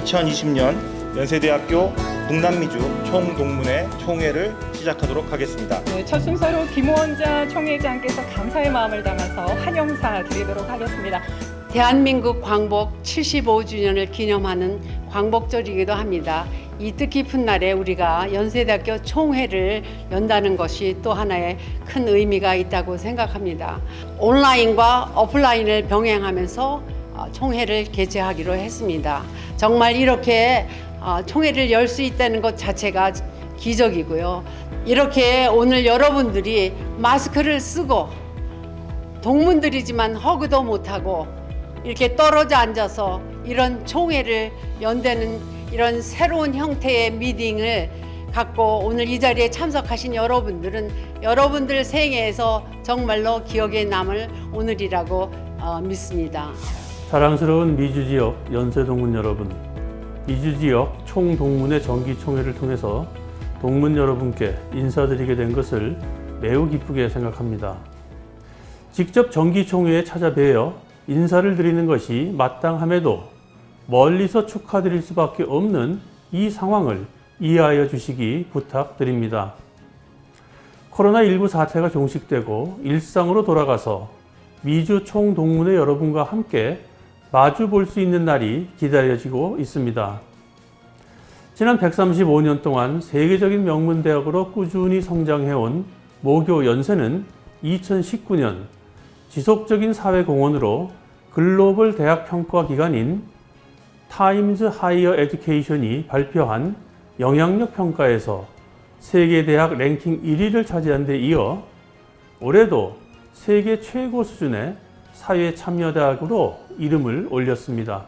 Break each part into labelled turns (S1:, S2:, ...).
S1: 2020년 연세대학교 북남미주 총동문회 총회를 시작하도록 하겠습니다.
S2: 네, 첫 순서로 김원자 총회장께서 감사의 마음을 담아서 한영사 드리도록 하겠습니다.
S3: 대한민국 광복 75주년을 기념하는 광복절이기도 합니다. 이 뜻깊은 날에 우리가 연세대학교 총회를 연다는 것이 또 하나의 큰 의미가 있다고 생각합니다. 온라인과 오프라인을 병행하면서 어, 총회를 개최하기로 했습니다. 정말 이렇게 어, 총회를 열 수 있다는 것 자체가 기적이고요. 이렇게 오늘 여러분들이 마스크를 쓰고 동문들이지만 허그도 못하고 이렇게 떨어져 앉아서 이런 총회를 연대는 이런 새로운 형태의 미팅을 갖고 오늘 이 자리에 참석하신 여러분들은 여러분들 생애에서 정말로 기억에 남을 오늘이라고 어, 믿습니다.
S4: 사랑스러운 미주 지역 연세동문 여러분, 미주 지역 총동문회 정기총회를 통해서 동문 여러분께 인사드리게 된 것을 매우 기쁘게 생각합니다. 직접 정기총회에 찾아뵈어 인사를 드리는 것이 마땅함에도 멀리서 축하드릴 수밖에 없는 이 상황을 이해하여 주시기 부탁드립니다. 코로나19 사태가 종식되고 일상으로 돌아가서 미주 총동문회 여러분과 함께 마주 볼 수 있는 날이 기다려지고 있습니다. 지난 135년 동안 세계적인 명문대학으로 꾸준히 성장해온 모교 연세는 2019년 지속적인 사회공헌으로 글로벌 대학 평가 기관인 타임즈 하이어 에듀케이션이 발표한 영향력 평가에서 세계 대학 랭킹 1위를 차지한 데 이어 올해도 세계 최고 수준의 사회 참여대학으로 이름을 올렸습니다.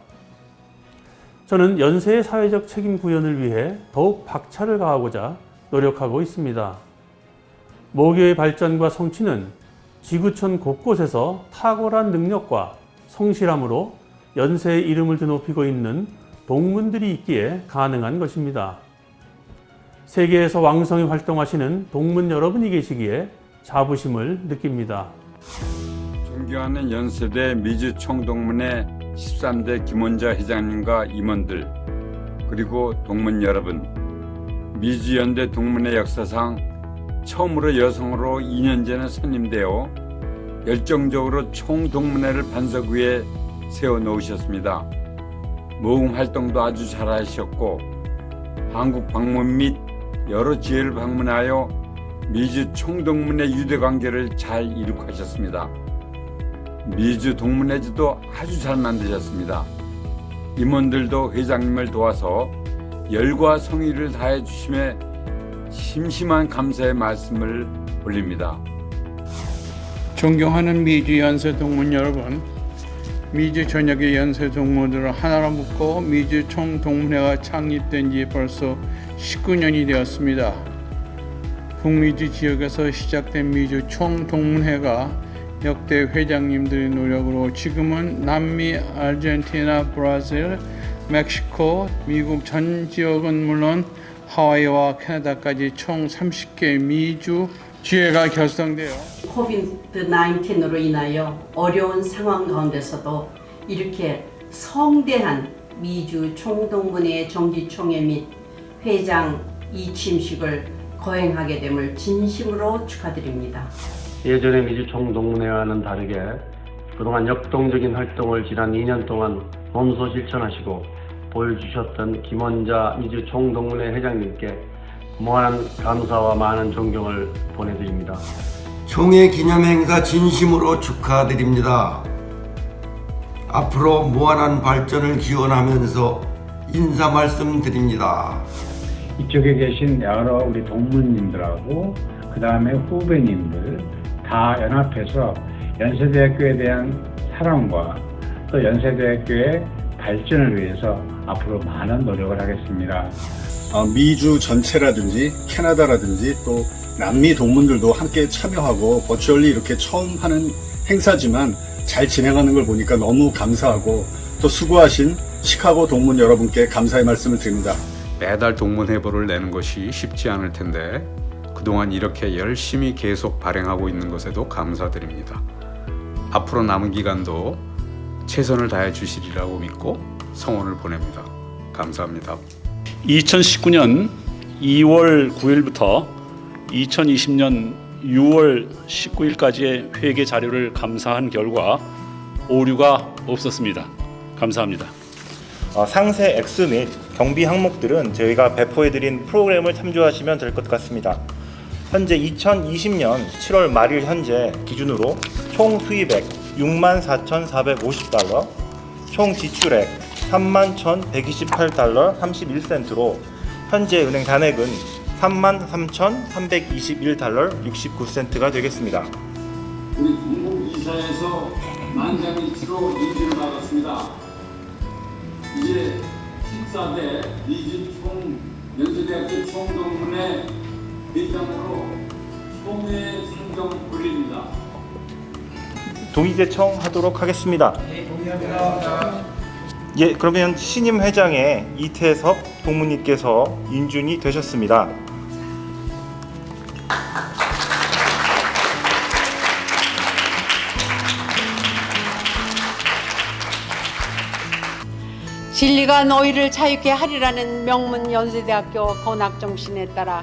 S4: 저는 연세의 사회적 책임 구현을 위해 더욱 박차를 가하고자 노력하고 있습니다. 모교의 발전과 성취는 지구촌 곳곳에서 탁월한 능력과 성실함으로 연세의 이름을 드높이고 있는 동문들이 있기에 가능한 것입니다. 세계에서 왕성히 활동하시는 동문 여러분이 계시기에 자부심을 느낍니다.
S5: 존경하는 연세대 미주 총동문회 13대 김원자 회장님과 임원들 그리고 동문 여러분 미주 연대 동문회 역사상 처음으로 여성으로 2년째나 선임되어 열정적으로 총동문회를 반석 위에 세워 놓으셨습니다. 모금 활동도 아주 잘하셨고 한국 방문 및 여러 지회를 방문하여 미주 총동문회 유대 관계를 잘 이룩하셨습니다. 미주 동문회지도 아주 잘 만드셨습니다. 임원들도 회장님을 도와서 열과 성의를 다해 주심에 심심한 감사의 말씀을 올립니다.
S6: 존경하는 미주 연세 동문 여러분, 미주 전역의 연세 동문들을 하나로 묶고 미주 총 동문회가 창립된 지 벌써 19년이 되었습니다. 북미주 지역에서 시작된 미주 총 동문회가 역대 회장님들의 노력으로 지금은 남미, 아르헨티나, 브라질, 멕시코, 미국 전 지역은 물론 하와이와 캐나다까지 총 30개 미주 지회가 결성되어
S3: 코비드 19으로 인하여 어려운 상황 가운데서도 이렇게 성대한 미주 총동문회 정기총회 및 회장 이침식을 거행하게 됨을 진심으로 축하드립니다.
S7: 예전의 미주 총 동문회와는 다르게 그동안 역동적인 활동을 지난 2년 동안 몸소 실천하시고 보여주셨던 김원자 미주 총 동문회 회장님께 무한한 감사와 많은 존경을 보내드립니다.
S8: 총회 기념행사 진심으로 축하드립니다. 앞으로 무한한 발전을 기원하면서 인사 말씀드립니다.
S9: 이쪽에 계신 여러 우리 동문님들하고 그 다음에 후배님들 다 연합해서 연세대학교에 대한 사랑과 또 연세대학교의 발전을 위해서 앞으로 많은 노력을 하겠습니다.
S10: 어, 미주 전체라든지 캐나다라든지 또 남미 동문들도 함께 참여하고 버추얼리 이렇게 처음 하는 행사지만 잘 진행하는 걸 보니까 너무 감사하고 또 수고하신 시카고 동문 여러분께 감사의 말씀을 드립니다.
S5: 매달 동문회보를 내는 것이 쉽지 않을 텐데 그동안 이렇게 열심히 계속 발행하고 있는 것에도 감사드립니다. 앞으로 남은 기간도 최선을 다해 주시리라고 믿고 성원을 보냅니다. 감사합니다.
S11: 2019년 2월 9일부터 2020년 6월 19일까지의 회계 자료를 감사한 결과 오류가 없었습니다. 감사합니다.
S1: 어, 상세 액수 및 경비 항목들은 저희가 배포해드린 프로그램을 참조하시면 될 것 같습니다. 현재 2020년 7월 말일 현재 기준으로 총 수입액 64,450달러, 총 지출액 31,128달러 31센트로 현재 은행 단액은 33,321달러 69센트가 되겠습니다.
S12: 우리 공공 이사에서 만장일치로 인지를 받았습니다. 이제 14대 리즈 총 연세대학교 총동문회 회장으로 총회 상정 올립니다.
S1: 동의대청 하도록 하겠습니다. 예, 그러면 신임 회장의 이태섭 동무님께서 인준이 되셨습니다.
S3: 진리가 너희를 자유케 하리라는 명문 연세대학교 건학 정신에 따라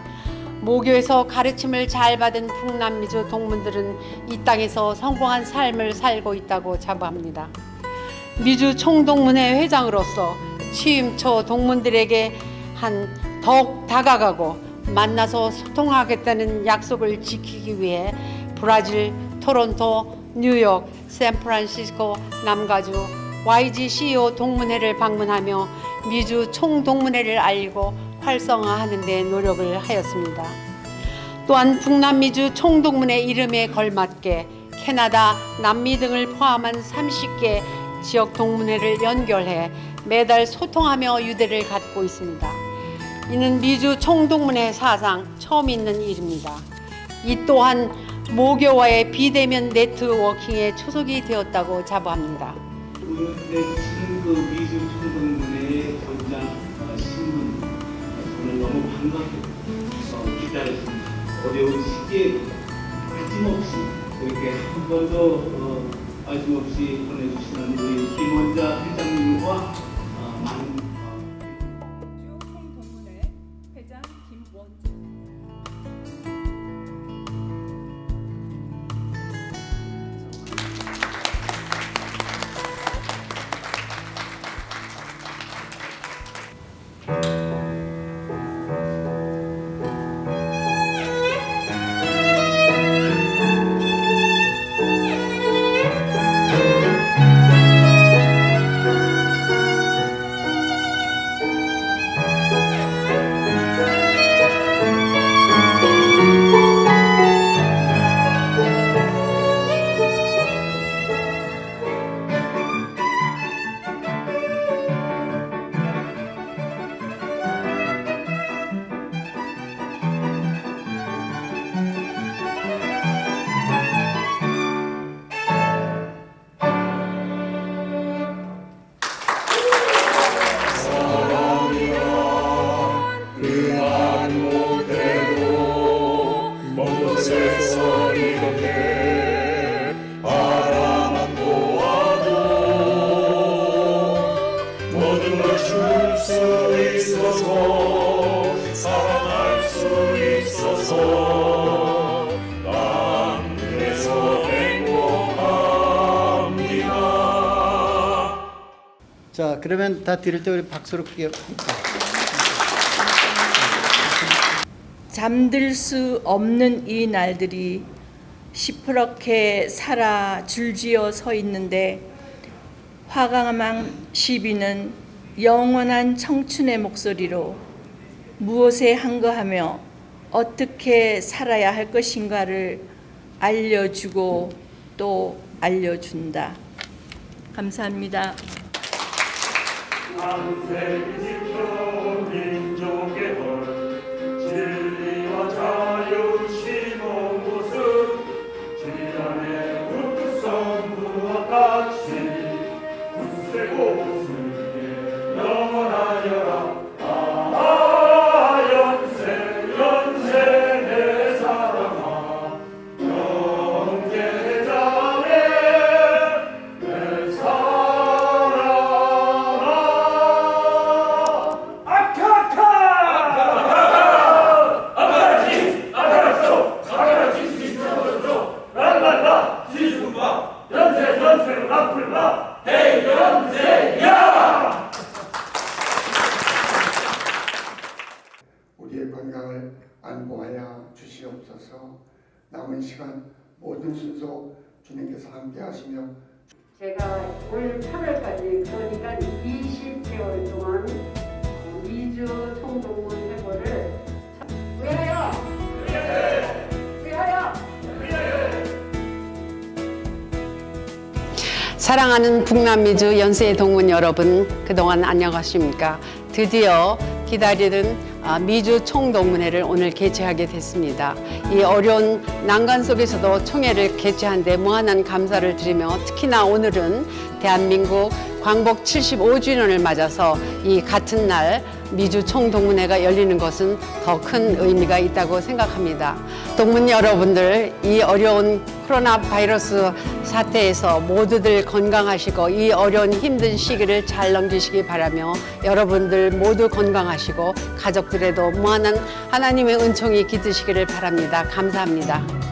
S3: 모교에서 가르침을 잘 받은 풍남미주 동문들은 이 땅에서 성공한 삶을 살고 있다고 자부합니다. 미주 총동문회 회장으로서 취임 초 동문들에게 한 더욱 다가가고 만나서 소통하겠다는 약속을 지키기 위해 브라질, 토론토, 뉴욕, 샌프란시스코, 남가주, YG CEO 동문회를 방문하며 미주 총동문회를 알리고 활성화하는 데 노력을 하였습니다. 또한 북남미주 총동문회 이름에 걸맞게 캐나다, 남미 등을 포함한 30개 지역 동문회를 연결해 매달 소통하며 유대를 갖고 있습니다. 이는 미주 총동문회 사상 처음 있는 일입니다. 이 또한 모교와의 비대면 네트워킹에 초석이 되었다고 자부합니다.
S12: 내주시는 그 미주 총동문회의 전장 너무 반갑게 어, 기다렸습니다. 어려운 시기에 빠짐없이 이렇게 한 번도 어, 빠짐없이 보내주시는 우리 김원자 회장님과
S13: 그러면 다 들을 때 우리 박수로 크게.
S14: 잠들 수 없는 이 날들이 시퍼렇게 살아 줄지어 서 있는데 화강암 시비는 영원한 청춘의 목소리로 무엇에 한거하며 어떻게 살아야 할 것인가를 알려주고 또 알려준다. 감사합니다. нам це. 대전세야!
S15: 우리의 건강을 안보하여 주시옵소서 남은 시간 모든 순서 주님께서 함께 하시며
S3: 제가 올 8월까지 그러니까 20개월 동안 2주 총동원 해보를 외하여 사랑하는 북남미주 연세 동문 여러분 그동안 안녕하십니까 드디어 기다리던 아, 미주 총동문회를 오늘 개최하게 됐습니다. 이 어려운 난간 속에서도 총회를 개최한 데 무한한 감사를 드리며 특히나 오늘은 대한민국 광복 75주년을 맞아서 이 같은 날 미주 총동문회가 열리는 것은 더 큰 의미가 있다고 생각합니다. 동문 여러분들 이 어려운 코로나 바이러스 사태에서 모두들 건강하시고 이 어려운 힘든 시기를 잘 넘기시기 바라며 여러분들 모두 건강하시고 가족들에도 무한한 하나님의 은총이 깃드시기를 바랍니다. 감사합니다.